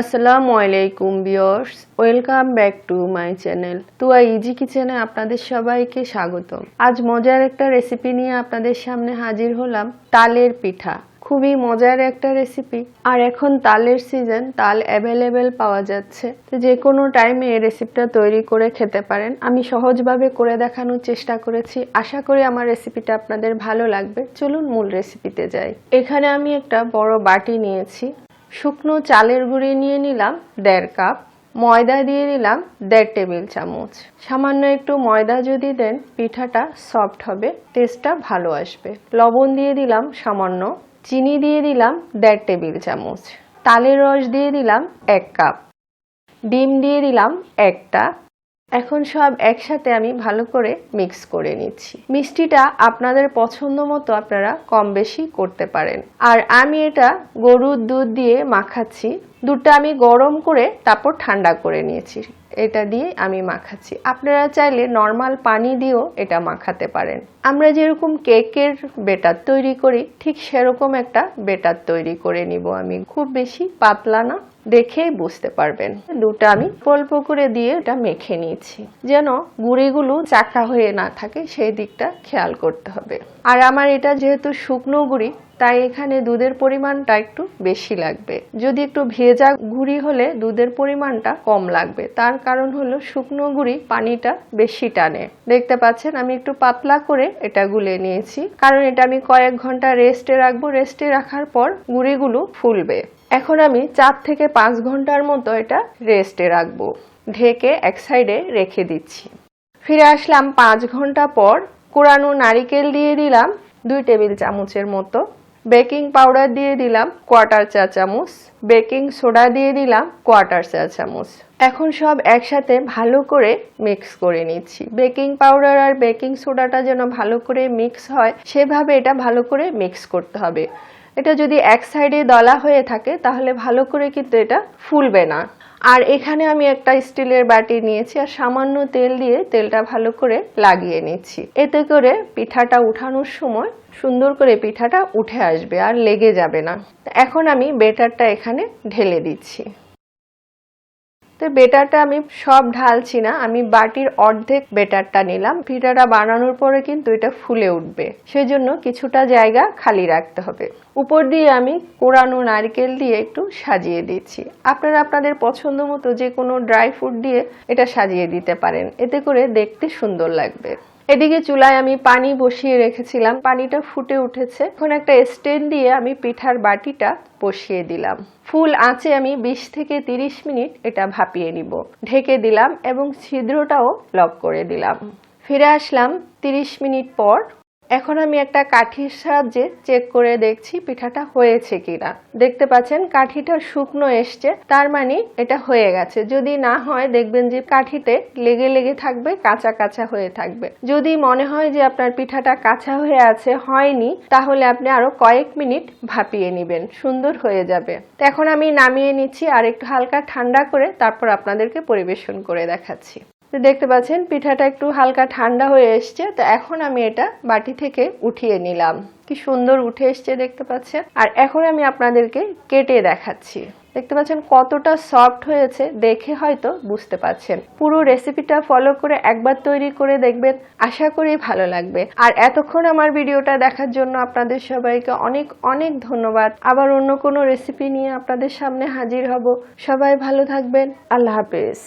আসসালামু আলাইকুম viewers welcome back to my channel. Tuya easy কিচেনে আপনাদের সবাইকে স্বাগতম। আজ মজার একটা রেসিপি নিয়ে আপনাদের সামনে হাজির হলাম, তালের পিঠা। খুবই মজার একটা রেসিপি। আর এখন তালের সিজন তাল অ্যাভেলেবেল পাওয়া যাচ্ছে। তো যে কোনো টাইমে এই রেসিপিটা তৈরি করে খেতে পারেন। আমি সহজভাবে করে দেখানোর চেষ্টা করেছি। আশা করি আমার রেসিপিটা আপনাদের ভালো লাগবে। চলুন মূল রেসিপিতে যাই। এখানে আমি একটা বড় বাটি নিয়েছি। শুকনো চালের গুঁড়ি নিয়ে নিলাম দেড় কাপ, ময়দা দিয়ে দিলাম দেড় টেবিল চামচ। সামান্য একটু ময়দা যদি দেন, পিঠাটা সফট হবে টেস্টটা ভালো আসবে। লবণ দিয়ে দিলাম সামান্য, চিনি দিয়ে দিলাম দেড় টেবিল চামচ। তালের রস দিয়ে দিলাম এক কাপ। ডিম দিয়ে দিলাম একটা এখন সব একসাথে আমি ভালো করে মিক্স করে নিচ্ছি। মিষ্টিটা আপনাদের পছন্দ মতো আপনারা কম বেশি করতে পারেন। আর আমি এটা গরুর দুধ দিয়ে মাখাচ্ছি। দুধটা আমি গরম করে তারপর ঠান্ডা করে নিয়েছি। এটা দিয়ে আমি মাখাচ্ছি। আপনারা চাইলে নর্মাল পানি দিয়েও এটা মাখাতে পারেন। আমরা যেরকম কেকের বেটার তৈরি করি, ঠিক সেরকম একটা বেটার তৈরি করে নিব আমি। খুব বেশি পাতলা না দেখেই বুঝতে পারবেন। দুটা আমি অল্প করে দিয়ে এটা মেখে নিয়েছি। যেন গুঁড়িগুলো চাকা হয়ে না থাকে, সেই দিকটা খেয়াল করতে হবে। আর আমার এটা যেহেতু শুকনো গুঁড়ি তাই এখানে দুধের পরিমাণটা একটু বেশি লাগবে। যদি একটু ভেজা গুঁড়ি হলে দুধের পরিমাণটা কম লাগবে। তার কারণ হলো শুকনো গুঁড়ি পানিটা বেশি টানে। দেখতে পাচ্ছেন, আমি একটু পাতলা করে এটা গুলে নিয়েছি। কারণ এটা আমি কয়েক ঘণ্টা রেস্টে রাখব। রেস্টে রাখার পর গুঁড়িগুলো ফুলবে। এখন আমি চার থেকে পাঁচ ঘণ্টার মতো এটা রেস্টে রাখব। ঢেকে এক সাইডে রেখে দিচ্ছি। ফিরে আসলাম পাঁচ ঘণ্টা পর। কোরানো নারিকেল দিয়ে দিলাম দুই টেবিল চামচের মতো। বেকিং পাউডার দিয়ে দিলাম কোয়ার্টার চা চামচ, বেকিং সোডা দিয়ে দিলাম কোয়ার্টার চা চামচ। এখন সব একসাথে ভালো করে মিক্স করে নিচ্ছি। বেকিং পাউডার আর বেকিং সোডাটা যেন ভালো করে মিক্স হয়, সেভাবে এটা ভালো করে মিক্স করতে হবে। এটা যদি এক সাইডে দলা হয়ে থাকে, তাহলে ভালো করে কিন্তু এটা ফুলবে না। আর এখানে আমি একটা স্টিলের বাটি নিয়েছি আর সামান্য তেল দিয়ে তেলটা ভালো করে লাগিয়ে নিচ্ছি। এতে করে পিঠাটা উঠানোর সময় সুন্দর করে পিঠাটা উঠে আসবে আর লেগে যাবে না। এখন আমি বেটারটা এখানে ঢেলে দিচ্ছি। তো বেটারটা আমি সব ঢালছি না, আমি বাটির অর্ধেক বেটারটা নিলাম। পিঠাটা বানানোর পরে কিন্তু এটা ফুলে উঠবে। সেজন্য কিছুটা জায়গা খালি রাখতে হবে। উপর দিয়ে আমি কোরানো নারকেল দিয়ে একটু সাজিয়ে দিচ্ছি। আপনারা আপনাদের পছন্দ মতো যে কোনো ড্রাই ফ্রুট দিয়ে এটা সাজিয়ে দিতে পারেন। এতে করে দেখতে সুন্দর লাগবে। এদিকে চুলায় আমি পানি বসিয়ে রেখেছিলাম। পানিটা ফুটে উঠেছে। এখন একটা স্ট্যান্ড দিয়ে আমি পিঠার বাটিটা বসিয়ে দিলাম। ফুল আঁচে আমি 20 থেকে 30 মিনিট এটা ভাপিয়ে নিব। ঢেকে দিলাম এবং ছিদ্রটাও লক করে দিলাম। ফিরে আসলাম 30 মিনিট পর এখন আমি একটা কাঠির সাহায্যে চেক করে দেখছি পিঠাটা হয়েছে কিনা। দেখতে পাচ্ছেন কাঠিটা শুকনো এসছে, তার মানে এটা হয়ে গেছে। যদি না হয়, দেখবেন যে কাঠিতে লেগে লেগে থাকবে, কাঁচা কাঁচা হয়ে থাকবে। যদি মনে হয় যে আপনার পিঠাটা কাঁচা হয়ে আছে, হয়নি, তাহলে আপনি আরও কয়েক মিনিট ভাপিয়ে নেবেন, সুন্দর হয়ে যাবে। এখন আমি নামিয়ে নিচ্ছি, আর একটু হালকা ঠান্ডা করে তারপর আপনাদেরকে পরিবেশন করে দেখাচ্ছি। তো দেখতে পাচ্ছেন, পিঠাটা একটু হালকা ঠান্ডা হয়ে এসছে, তো এখন আমি এটা বাটি থেকে উঠিয়ে নিলাম। কি সুন্দর উঠে এসছে দেখতে পাচ্ছেন। আর এখন আমি আপনাদেরকে কেটে দেখাচ্ছি। দেখতে পাচ্ছেন কতটা সফট হয়েছে, দেখে হয়তো বুঝতে পাচ্ছেন। পুরো রেসিপিটা ফলো করে একবার তৈরি করে দেখবেন, আশা করি ভালো লাগবে। আর এতক্ষণ আমার ভিডিওটা দেখার জন্য আপনাদের সবাইকে অনেক অনেক ধন্যবাদ। আবার অন্য কোনো রেসিপি নিয়ে আপনাদের সামনে হাজির হব। সবাই ভালো থাকবেন। আল্লাহ হাফেজ।